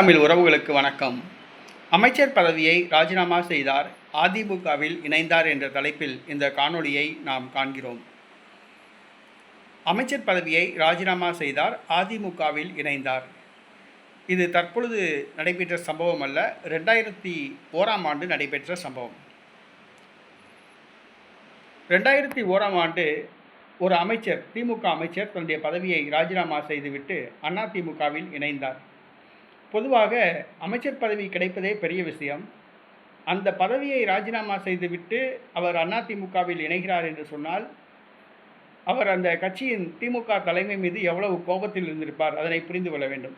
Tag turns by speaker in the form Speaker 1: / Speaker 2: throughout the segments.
Speaker 1: தமிழ் உறவுகளுக்கு வணக்கம். அமைச்சர் பதவியை ராஜினாமா செய்தார். அதிமுகவில் இணைந்தார் என்ற தலைப்பில் இந்த காணொளியை நாம் காண்கிறோம். அமைச்சர் பதவியை ராஜினாமா செய்தார். அதிமுகவில் இணைந்தார். இது தற்பொழுது நடைபெற்ற சம்பவம் அல்ல ரெண்டாயிரத்தி ஓராம் ஆண்டு நடைபெற்ற சம்பவம். ரெண்டாயிரத்தி ஓராம் ஆண்டு ஒரு அமைச்சர் திமுக அமைச்சர் தன்னுடைய பதவியை ராஜினாமா செய்துவிட்டு அதிமுகவில் இணைந்தார். பொதுவாக அமைச்சர் பதவி கிடைப்பதே பெரிய விஷயம். அந்த பதவியை ராஜினாமா செய்துவிட்டு அவர் அதிமுகவில் இணைகிறார் என்று சொன்னால் அவர் அந்த கட்சியின் திமுக தலைமை மீது எவ்வளவு கோபத்தில் இருந்திருப்பார் அதனை புரிந்து கொள்ள வேண்டும்.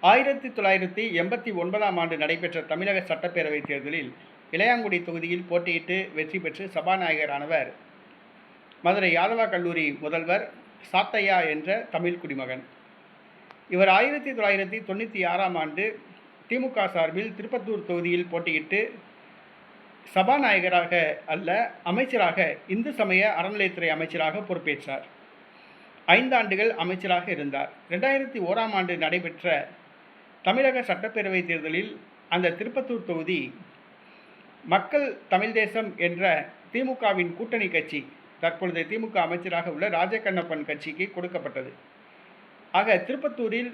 Speaker 1: ஆயிரத்தி தொள்ளாயிரத்தி எண்பத்தி ஒன்பதாம் ஆண்டு நடைபெற்ற தமிழக சட்டப்பேரவைத் தேர்தலில் இளையாங்குடி தொகுதியில் போட்டியிட்டு வெற்றி பெற்று சபாநாயகரானவர் மதுரை யாதவா கல்லூரி முதல்வர் சாத்தையா என்ற தமிழ் குடிமகன். இவர் ஆயிரத்தி தொள்ளாயிரத்தி தொண்ணூற்றி ஆறாம் ஆண்டு திமுக சார்பில் திருப்பத்தூர் தொகுதியில் போட்டியிட்டு சபாநாயகராக அல்ல அமைச்சராக இந்து சமய அறநிலையத்துறை அமைச்சராக பொறுப்பேற்றார். ஐந்தாண்டுகள் அமைச்சராக இருந்தார். ரெண்டாயிரத்தி ஓராம் ஆண்டு நடைபெற்ற தமிழக சட்டப்பேரவை தேர்தலில் அந்த திருப்பத்தூர் தொகுதி மக்கள் தமிழ் தேசம் என்ற திமுகவின் கூட்டணி கட்சி தற்பொழுது திமுக அமைச்சராக உள்ள ராஜகண்ணப்பன் கட்சிக்கு கொடுக்கப்பட்டது. ஆக திருப்பத்தூரில்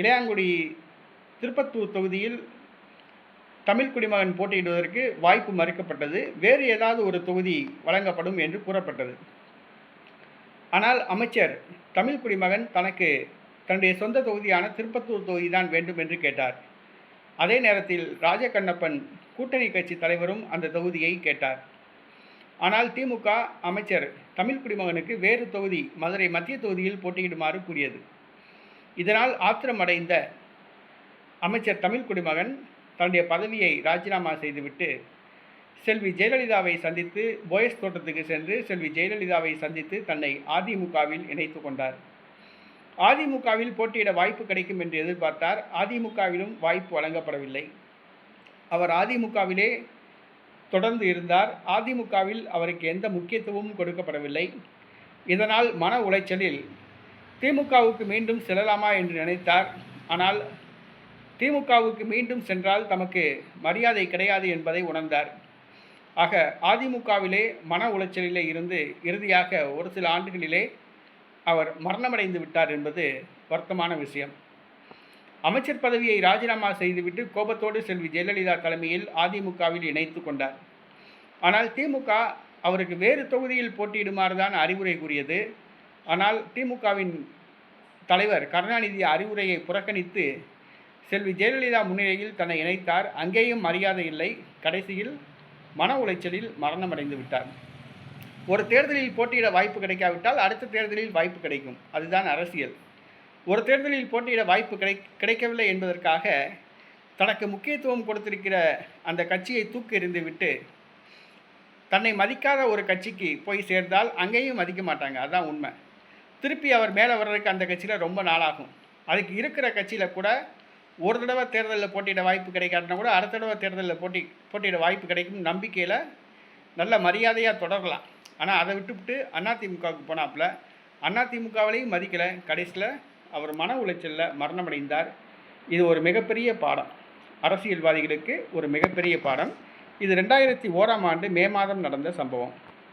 Speaker 1: இளையாங்குடி திருப்பத்தூர் தொகுதியில் தமிழ் குடிமகன் போட்டியிடுவதற்கு வாய்ப்பு மறுக்கப்பட்டது. வேறு ஏதாவது ஒரு தொகுதி வழங்கப்படும் என்று கூறப்பட்டது. ஆனால் அமைச்சர் தமிழ் குடிமகன் தனக்கு தன்னுடைய சொந்த தொகுதியான திருப்பத்தூர் தொகுதி தான் வேண்டும் என்று கேட்டார். அதே நேரத்தில் ராஜகண்ணப்பன் கூட்டணி கட்சி தலைவரும் அந்த தொகுதியை கேட்டார். ஆனால் திமுக அமைச்சர் தமிழ் குடிமகனுக்கு வேறு தொகுதி மதுரை மத்திய தொகுதியில் போட்டியிடுமாறு கூறியது. இதனால் ஆத்திரமடைந்த அமைச்சர் தமிழ் குடிமகன் தன்னுடைய பதவியை ராஜினாமா செய்துவிட்டு செல்வி ஜெயலலிதாவை சந்தித்து போயஸ் தோட்டத்துக்கு சென்று செல்வி ஜெயலலிதாவை சந்தித்து தன்னை அதிமுகவில் இணைத்து கொண்டார். அதிமுகவில் போட்டியிட வாய்ப்பு கிடைக்கும் என்று எதிர்பார்த்தார். அதிமுகவிலும் வாய்ப்பு வழங்கப்படவில்லை. அவர் அதிமுகவிலே தொடர்ந்து இருந்தார். அதிமுகவில் அவருக்கு எந்த முக்கியத்துவமும் கொடுக்கப்படவில்லை. இதனால் மன உளைச்சலில் திமுகவுக்கு மீண்டும் செல்லலாமா என்று நினைத்தார். ஆனால் திமுகவுக்கு மீண்டும் சென்றால் தமக்கு மரியாதை கிடையாது என்பதை உணர்ந்தார். ஆக அதிமுகவிலே மன உளைச்சலிலே இருந்து இறுதியாக ஒரு சில ஆண்டுகளிலே அவர் மரணமடைந்து விட்டார் என்பது வருத்தமான விஷயம். அமைச்சர் பதவியை ராஜினாமா செய்துவிட்டு கோபத்தோடு செல்வி ஜெயலலிதா தலைமையில் அதிமுகவில் இணைத்து கொண்டார். ஆனால் திமுக அவருக்கு வேறு தொகுதியில் போட்டியிடுமாறு தான் அறிவுரை கூறியது. ஆனால் திமுகவின் தலைவர் கருணாநிதி அறிவுரையை புறக்கணித்து செல்வி ஜெயலலிதா முன்னிலையில் தன்னை இணைத்தார். அங்கேயும் மரியாதை இல்லை. கடைசியில் மன உளைச்சலில் மரணமடைந்து விட்டார். ஒரு தேர்தலில் போட்டியிட வாய்ப்பு கிடைக்காவிட்டால் அடுத்த தேர்தலில் வாய்ப்பு கிடைக்கும். அதுதான் அரசியல். ஒரு தேர்தலில் போட்டியிட வாய்ப்பு கிடை கிடைக்கவில்லை என்பதற்காக தனக்கு முக்கியத்துவம் கொடுத்திருக்கிற அந்த கட்சியை தூக்கி எறிந்துவிட்டு தன்னை மதிக்காத ஒரு கட்சிக்கு போய் சேர்ந்தால் அங்கேயும் மதிக்க மாட்டாங்க. அதுதான் உண்மை. திருப்பி அவர் மேலே வர்றதுக்கு அந்த கட்சியில் ரொம்ப நாளாகும். அதுக்கு இருக்கிற கட்சியில் கூட ஒரு தடவை தேர்தலில் போட்டியிட வாய்ப்பு கிடைக்காதுன்னா கூட அடுத்த தடவை தேர்தலில் போட்டி போட்டியிட வாய்ப்பு கிடைக்கும் நம்பிக்கையில் நல்ல மரியாதையாக தொடரலாம். ஆனால் அதை விட்டுவிட்டு அதிமுகவுக்கு போனாப்புல அதிமுகவிலையும் மதிக்கலை. கடைசியில் அவர் மன உளைச்சலில் மரணமடைந்தார். இது ஒரு மிகப்பெரிய பாடம். அரசியல்வாதிகளுக்கு ஒரு மிகப்பெரிய பாடம். இது ரெண்டாயிரத்தி ஓராம் ஆண்டு மே மாதம் நடந்த சம்பவம்.